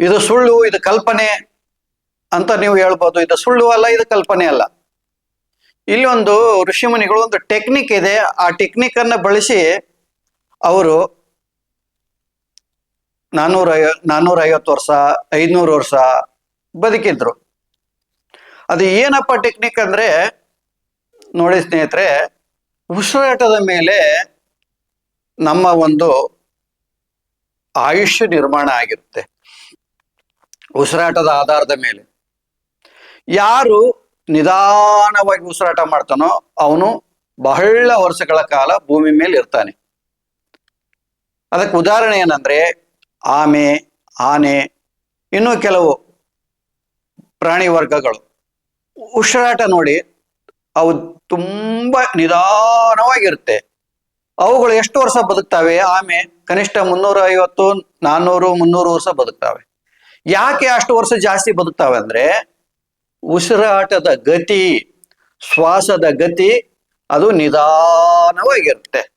ಇದು ಸುಳ್ಳು, ಇದು ಕಲ್ಪನೆ ಅಂತ ನೀವು ಹೇಳ್ಬೋದು. ಇದು ಸುಳ್ಳು ಅಲ್ಲ, ಇದು ಕಲ್ಪನೆ ಅಲ್ಲ. ಇಲ್ಲಿ ಒಂದು ಋಷಿಮುನಿಗಳು ಒಂದು ಟೆಕ್ನಿಕ್ ಇದೆ. ಆ ಟೆಕ್ನಿಕ್ ಅನ್ನ ಬಳಸಿ ಅವರು ನಾನೂರ ನಾನೂರ ಐವತ್ತು ವರ್ಷ, ಐದ್ನೂರು ವರ್ಷ ಬದುಕಿದ್ರು. ಅದು ಏನಪ್ಪ ಟೆಕ್ನಿಕ್ ಅಂದ್ರೆ, ನೋಡಿ ಸ್ನೇಹಿತರೆ, ಉಸಿರಾಟದ ಮೇಲೆ ನಮ್ಮ ಒಂದು ಆಯುಷ್ಯ ನಿರ್ಮಾಣ ಆಗಿರುತ್ತೆ. ಉಸಿರಾಟದ ಆಧಾರದ ಮೇಲೆ. ಯಾರು ನಿಧಾನವಾಗಿ ಉಸಿರಾಟ ಮಾಡ್ತಾನೋ ಅವನು ಬಹಳ ವರ್ಷಗಳ ಕಾಲ ಭೂಮಿ ಮೇಲೆ ಇರ್ತಾನೆ. ಅದಕ್ಕೆ ಉದಾಹರಣೆ ಏನಂದ್ರೆ ಆಮೆ, ಆನೆ, ಇನ್ನೂ ಕೆಲವು ಪ್ರಾಣಿ ವರ್ಗಗಳು. ಉಸಿರಾಟ ನೋಡಿ ಅವು ತುಂಬಾ ನಿಧಾನವಾಗಿರುತ್ತೆ. ಅವುಗಳು ಎಷ್ಟು ವರ್ಷ ಬದುಕ್ತಾವೆ? ಆಮೆ ಕನಿಷ್ಠ ಮುನ್ನೂರ ಐವತ್ತು ನಾನ್ನೂರು ಮುನ್ನೂರು ವರ್ಷ ಬದುಕ್ತವೆ. ಯಾಕೆ ಅಷ್ಟು ವರ್ಷ ಜಾಸ್ತಿ ಬದುಕ್ತಾವೆ ಅಂದ್ರೆ ಉಸಿರಾಟದ ಗತಿ ಶ್ವಾಸದ ಗತಿ ಅದು ನಿಧಾನವಾಗಿರುತ್ತೆ.